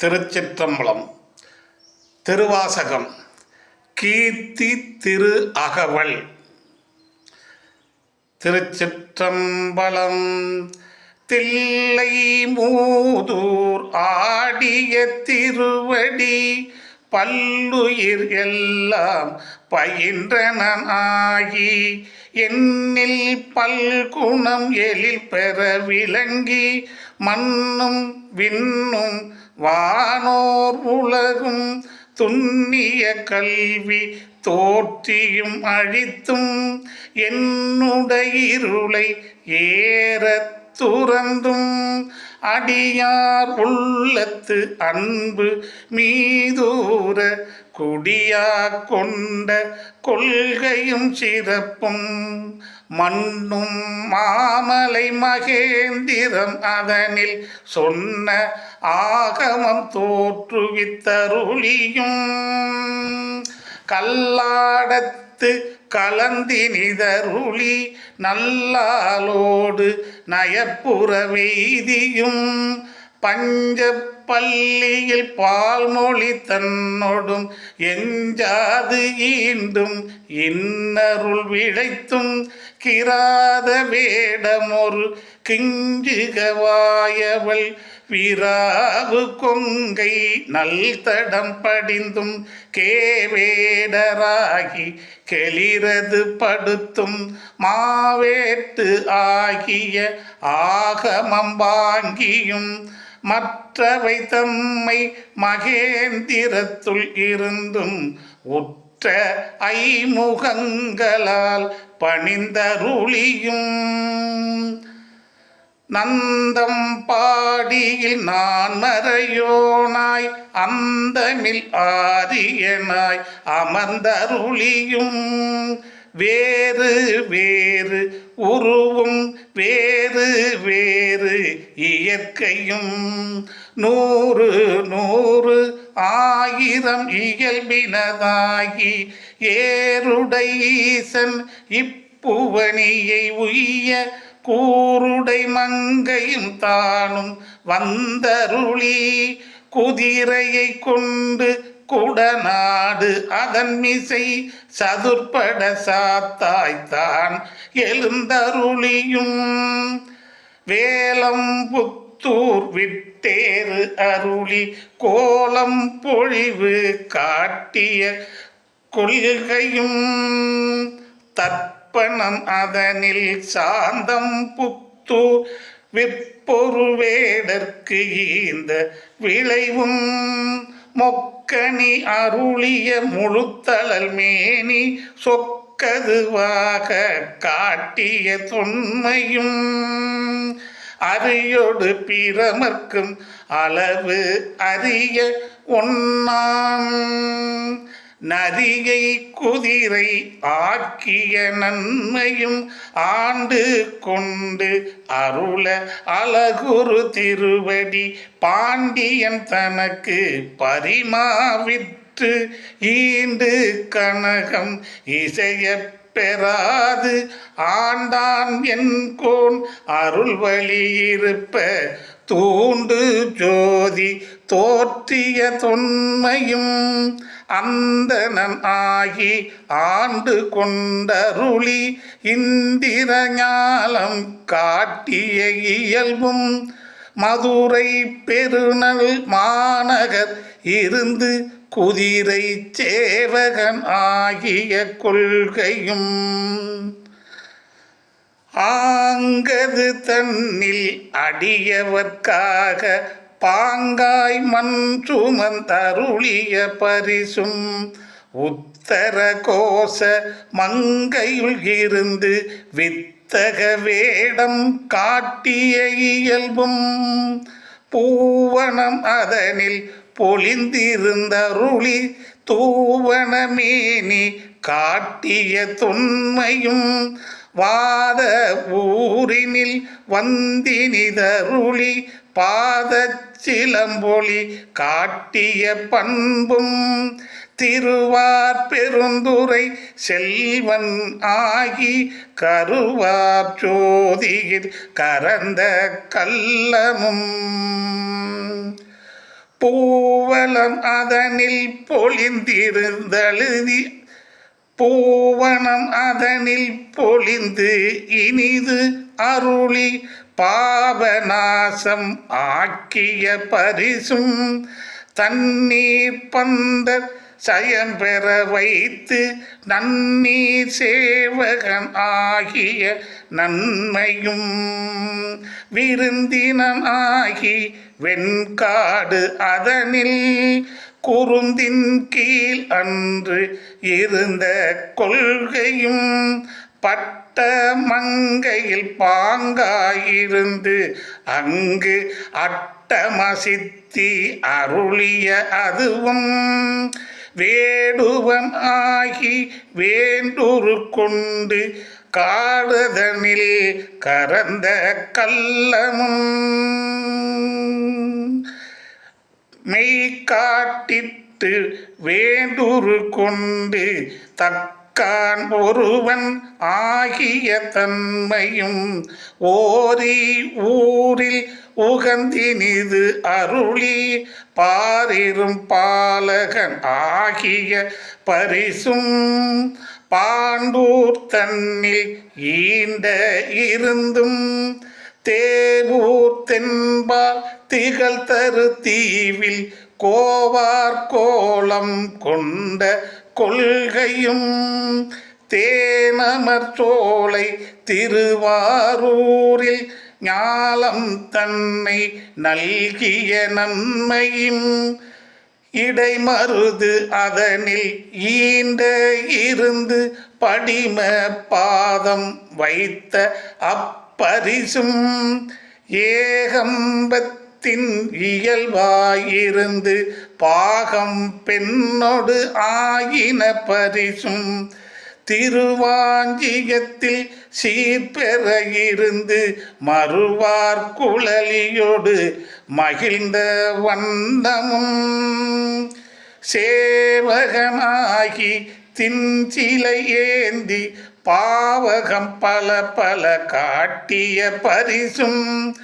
திருச்சிற்றம்பலம் திருவாசகம் கீர்த்தி திரு அகவல் திருச்சிற்றம்பலம் தில்லை மூதூர் ஆடிய திருவடி பல்லுயிர் எல்லாம் பயின்றனன் ஆகி எண்ணில் பல்குணம் எழில் பெற விளங்கி மண்ணும் விண்ணும் வானோர் உலகும் துண்ணிய கல்வி தோற்றியும் அழித்தும் என்னுடைய இருளை ஏற துறந்தும். அடியார் உள்ளத்து அன்பு மீதூர குடியா கொண்ட கொள்கையும் சிறப்பும். மண்ணும் மாமலை மகேந்திரம் அதனில் சொன்ன ஆகமம் தோற்றுவித்தருளியும். கல்லாடத்து கலந்தினிதருளி நல்லாலோடு நயப்புற வெய்தியும் பஞ்ச பள்ளியில் பால்மொழி தன்னோடும் எஞ்சாது ஈண்டும் இன்னருள் விழைத்தும் கிராத வேடமொரு கிஞ்சுகவாயவள் விராவு கொங்கை நல்தடம் படிந்தும் கேவேடராகி கெளிரது படுத்தும் மாவேட்டு ஆகிய ஆகமம் வாங்கியும் மற்றவை தம்மை மகேந்திரத்துள் இருந்தும் உற்ற ஐமுகங்களால் பணிந்தருளியும். நந்தம் பாடியில் நான் மறையோனாய் அந்தமில் ஆரியனாய் அமர்ந்தருளியும். வேறு வேறு உருவும் வேறு வேறு இயற்கையும். நூறு நூறு ஆயிரம் இயல்பினதாகி ஏருடை ஈசன் இப்புவனியை உய்ய கூருடை மங்கையும் தானும் வந்தருளி. குதிரையை கொண்டு குடநாடு அதன் மிசை சதுர்பட சாத்தாய்த்தான் எழுந்தருளியும். வேலம் புத்தூர் விட்டேறு அருளி கோலம் பொழிவு காட்டிய கொள்கையும். தர்ப்பணம் அதனில் சாந்தம் புத்தூர் விற்பொருவேடற்கு இந்த விளைவும். மொக்கணி அருளிய முழுத்தளல் மேனி சொக்கதுவாக காட்டிய தொன்மையும் அரியோடு பிரமர்க்கும் அளவு அறிய ஒன்னான் நதிகை குதிரை ஆக்கிய நன்மையும் ஆண்டு கொண்டு அருள அழகுரு திருவடி பாண்டியன் தனக்கு பரிமாவிற்று ஈண்டு கனகம் இசைய பெறாது. ஆண்டான் என் கோன் அருள் வழியிருப்ப தூண்டு ஜோதி தோற்றிய தொன்மையும் அந்தனன் ஆகி ஆண்டு கொண்டருளி இந்திரஞாலம் காட்டிய இயல்பும் மதுரை பெருநல் மாநகர் இருந்து குதிரை சேவகன் ஆகிய கொள்கையும் ஆங்கது தன்னில் அடியவர்க்காக பாங்காய் மண் சுமந்தருளிய பரிசும். உத்தர கோஷ மங்கையுள் இருந்து வித்தக வேடம் காட்டிய இயல்பும். பூவனம் அதனில் பொழிந்திருந்தருளி தூவனமேனி காட்டிய தொன்மையும். வாத ஊரினில் வந்தினிதருளி பாதச்சிலம்பொலி காட்டிய பண்பும் திருவார் பெருந்துரை செல்வன் ஆகி கருவார் ஜோதியில் கரந்த கல்லமும் பூவலம் அதனில் பொழிந்திருந்தழுதி பூவனம் அதனில் பொழிந்து இனிது அருளி பாவநாசம் ஆக்கிய பரிசும் தண்ணீர் பந்த சயம் பெற வைத்து நன்னீர் சேவகன் ஆகிய நன்மையும் விருந்தினன் ஆகி வெண்காடு அதனில் குருந்தின் கீழ் அன்று இருந்த கொள்கையும் பட்ட மங்கையில் பாங்காயிருந்து அங்கு அட்டமசித்தி அருளிய அதுவும் வேடுவன் ஆகி வேண்டுரு கொண்டு காடுதனில் கரந்த கல்லமும் மெய் காட்டிட்டு வேண்டுரு கொண்டு தக்கான் ஒருவன் ஆகிய தன்மையும் ஓரி ஊரில் உகந்தினிது அருளி பாரிரும் பாலகன் ஆகிய பரிசும் பாண்டூர் தன்னில் ஈண்ட இருந்தும் தேவூர் தென்பால் திகழ் தரு தீவில் கோவார் கோலம் கொண்ட கொள்கையும் தேனமர் சோலை திருவாரூரில் ஞாலம் தன்னை நல்கிய நன்மையும் இடைமருது அதனில் ஈண்ட இருந்து படிம பாதம் வைத்த அப்பரிசும் ஏகம்பத்தின் இயல்பாயிருந்து பாகம் பெண்ணொடு ஆயின பரிசும் திருவாஞ்சியத்தில் சீர்பெற இருந்து மறுவார் குழலியோடு மகிழ்ந்த வண்ணமும். சேவகனாகி தின்சிலை ஏந்தி பாவகம் பல பல காட்டிய பரிசும்.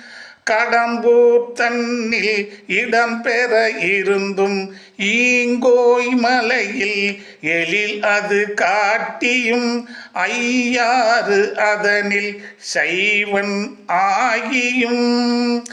கடம்பூர் தன்னில் இடம்பெற இருந்தும் ஈங்கோய் மலையில் எழில் அது காட்டியும் ஐயாறு அதனில் சைவன் ஆகியும்.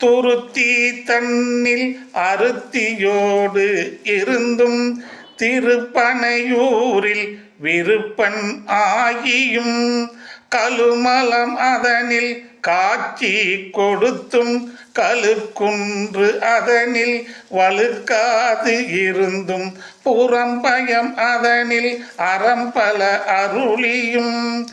துருத்தி தன்னில் அருத்தியோடு இருந்தும் திருப்பனையூரில் விருப்பன் ஆகியும். கழுமலம் அதனில் காட்சி கொடுத்தும் கழுக்குன்று அதனில் வழுக்காது இருந்தும் புறம்பயம் அதனில் அறம்பல அருளியும்.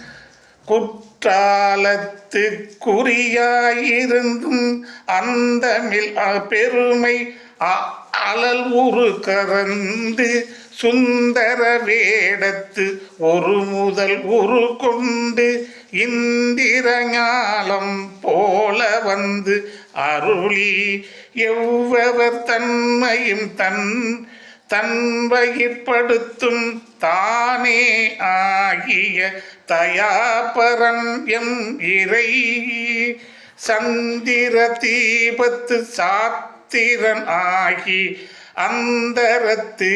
குற்றாலத்து குறியாயிருந்தும் அந்தமில் பெருமை அ- அலல் உரு கறந்து சுந்தர வேடத்து ஒரு முதல் உரு கொண்டு இந்திரஞாலம் போல வந்து அருளி எவ்வவர் தன்மையும் தன் தன்வயிற்படுத்தும் தானே ஆகிய தயாபரன் எம் இறை. சந்திர தீபத்து சாத்திரன் ஆகி அந்தரத்து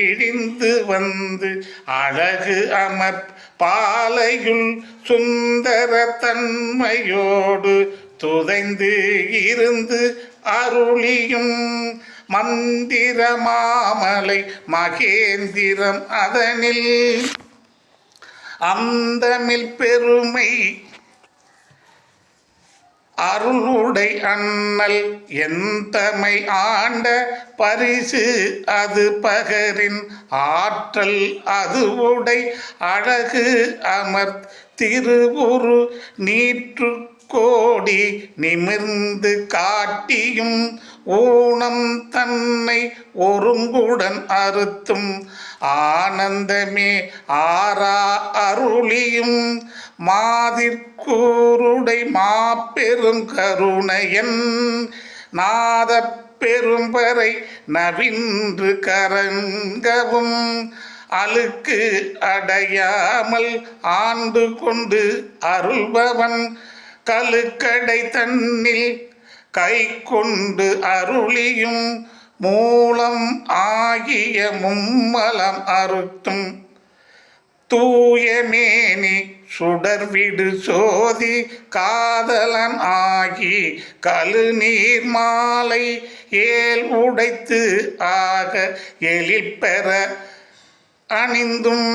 இழிந்து வந்து அழகு அமர் பாலையுள் சுந்தர தன்மையோடு துதைந்து இருந்து அருளியும் மந்திர மாமலை மகேந்திரம் அதனில் அந்தமில் பெருமை அருளுடை அண்ணல் எந்தமை ஆண்ட பரிசு அது பகரின் ஆற்றல் அது உடை அழகு அமர் திருவுரு நீற்று கோடி நிமிர்ந்து காட்டியும் ஊனம் தன்னை ஒருங்குடன் அறுத்தும். ஆனந்தமே ஆரா அருளியும். மாதிற்கூருடை மாபெரும் கருணையன். நாத பெரும்பறை நவின்று கரங்கவும். அழுக்கு அடையாமல் ஆண்டு கொண்டு அருள்பவன். கழுக்கடை தன்னில் கை கொண்டு அருளியும் மூலம் ஆகிய மும்மலம் அறுத்தும். தூயமேனி சுடர்விடு சோதி காதலன் ஆகி கழுநீர் மாலை ஏல் உடைத்து ஆக எழிற்பெற அணிந்தும்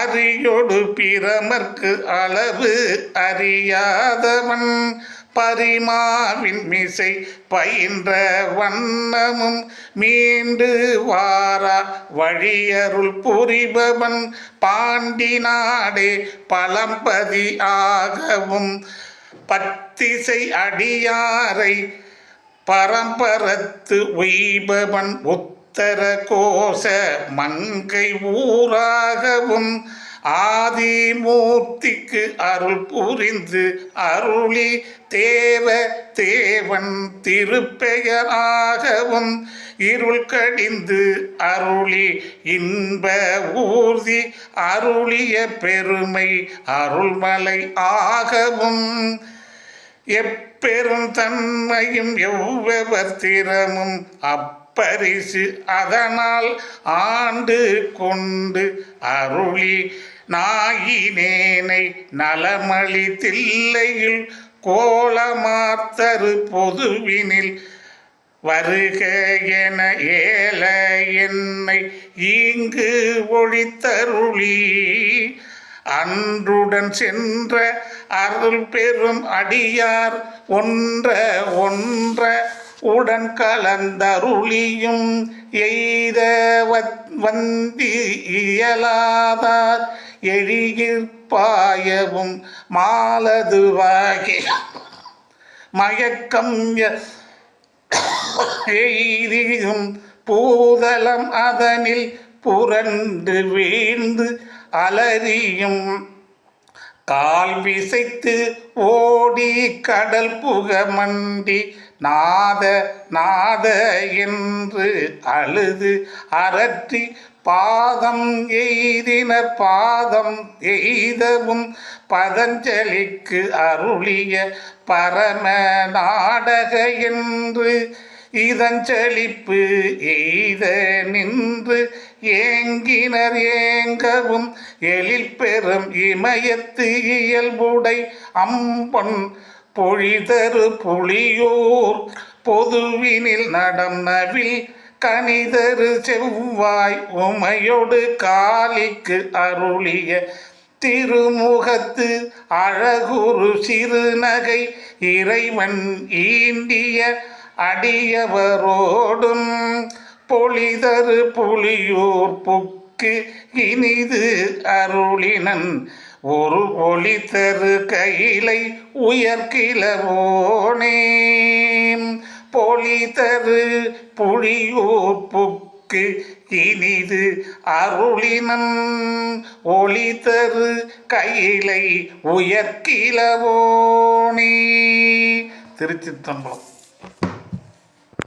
அரியொடு பிரமர்க்கு அளவு அறியாதவன். பரிமாவின் மிசை பயின்ற வண்ணமும் மீண்டு வாரா. வழியருள் புரிபவன் பாண்டி நாடே பழம்பதி ஆகவும் பத்திசை அடியாரை பரம்பரத்து உய்பவன் உத்தர கோஷ மங்கை ஊராகவும் ஆதிமூர்த்திக்கு அருள் புரிந்து அருளி தேவ தேவன் திருப்பெயராகவும் இருள் கடிந்து அருளி இன்ப ஊர்தி அருளிய பெருமை அருள்மலை ஆகவும். எப்பெரும் தன்மையும் எவ்வவர் திறமும் அப்பரிசு அதனால் ஆண்டு கொண்டு அருளி நாயினேனை நலமளி தில்லையில் கோலமாத்தரு பொதுவினில் வருக என ஏல என்னை இங்கு ஒழித்தருளி. அன்றுடன் சென்ற அருள் பெரும் அடியார் ஒன்ற ஒன்ற உடன் கலந்தருளியும் எய்த வந்தி இயலாதார் எழிகிற் பாயவும் மாலதுவாகி மயக்கம் எய்தியும் பூதலம் அதனில் புரண்டு வீழ்ந்து அலறியும். கால் விசைத்து ஓடி கடல் புக மண்டி நாத நாத என்று அழுது அரற்றி பாதம் எய்தினர் பாதம் எய்தவும் பதஞ்சலிக்கு அருளிய பரம நாடக என்று இதஞ்சலிப்பு எய்த நின்று ஏங்கினர் ஏங்கவும் எழில் பெறும் இமயத்து இயல்புடை அம்பன் பொழிதரு புளியோர் பொதுவினில் நடம் கனிதரு செவ்வாய் உமையொடு காலிக்கு அருளிய திருமுகத்து அழகுரு சிறுநகை இறைவன் ஈண்டிய அடியவரோடும் பொழிதரு புலியூர் புக்கு இனிது அருளினன் ஒரு ஒளி தரு கையிலை உயர்கிலவோனே பொழிதரு தரு புக்கு இனிது அருளினன். ஒளி தரு கையிலை உயர்கிளவோனே திருச்சித்தம்பலம்